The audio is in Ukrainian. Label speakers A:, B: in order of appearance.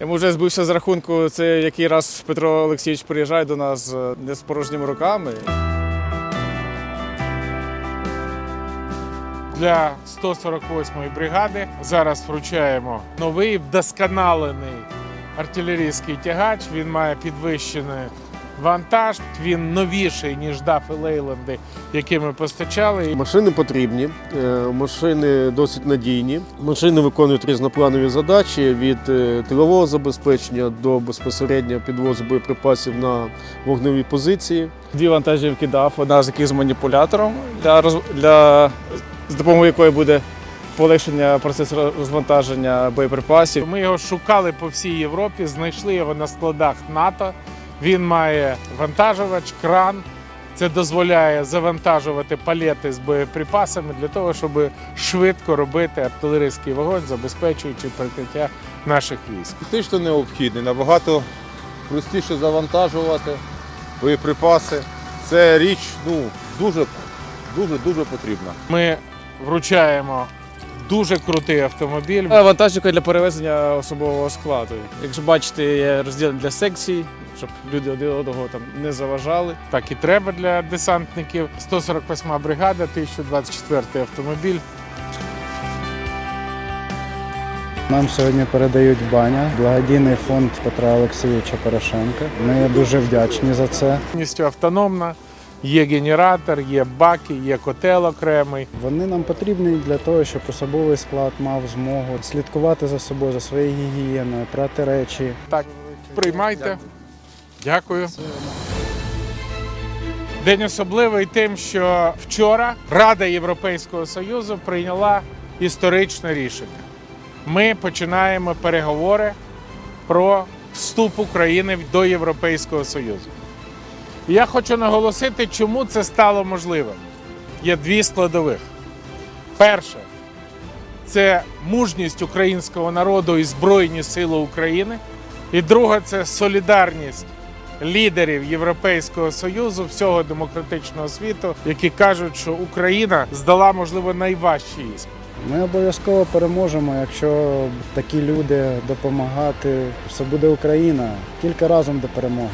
A: Йому вже збився з рахунку, це який раз Петро Олексійович приїжджає до нас е, не з порожніми руками.
B: Для 148-ї бригади зараз вручаємо новий вдосконалений артилерійський тягач. Він має підвищений вантаж. Він новіший ніж дафи Лейланди, які ми постачали.
C: Машини потрібні, е, машини досить надійні. Машини виконують різнопланові задачі від е, тилового забезпечення до безпосередньо підвозу боєприпасів на вогневі позиції.
A: Дві вантажівки дав, одна з яких з маніпулятором, для, роз... для... з допомогою якої буде полегшення процесу розвантаження боєприпасів.
B: Ми його шукали по всій Європі, знайшли його на складах НАТО. Він має вантажувач, кран. Це дозволяє завантажувати палети з боєприпасами для того, щоб швидко робити артилерійський вогонь, забезпечуючи прикриття наших військ.
D: Фактично необхідний, набагато простіше завантажувати боєприпаси. Це річ ну, дуже, дуже, дуже потрібна.
B: Ми вручаємо дуже крутий автомобіль.
A: Е, Вантажівка для перевезення особового складу. Якщо бачите, є розділення для секцій, щоб люди один одного там не заважали.
B: Так і треба для десантників. 148 бригада, 1024 автомобіль.
E: Нам сьогодні передають баня, благодійний фонд Петра Олексійовича Порошенка. Ми дуже вдячні за це.
B: Повністю автономна. Є генератор, є баки, є котел окремий.
E: Вони нам потрібні для того, щоб особовий склад мав змогу слідкувати за собою, за своєю гігієною, прати речі.
B: Так, приймайте. Дякую. День особливий тим, що вчора Рада Європейського Союзу прийняла історичне рішення. Ми починаємо переговори про вступ України до Європейського Союзу. Я хочу наголосити, чому це стало можливим. Є дві складових. Перше це мужність українського народу і Збройні Сили України. І друга це солідарність лідерів Європейського союзу, всього демократичного світу, які кажуть, що Україна здала, можливо, найважчий іспит.
E: Ми обов'язково переможемо, якщо такі люди допомагати. Все буде Україна. Тільки разом до перемоги.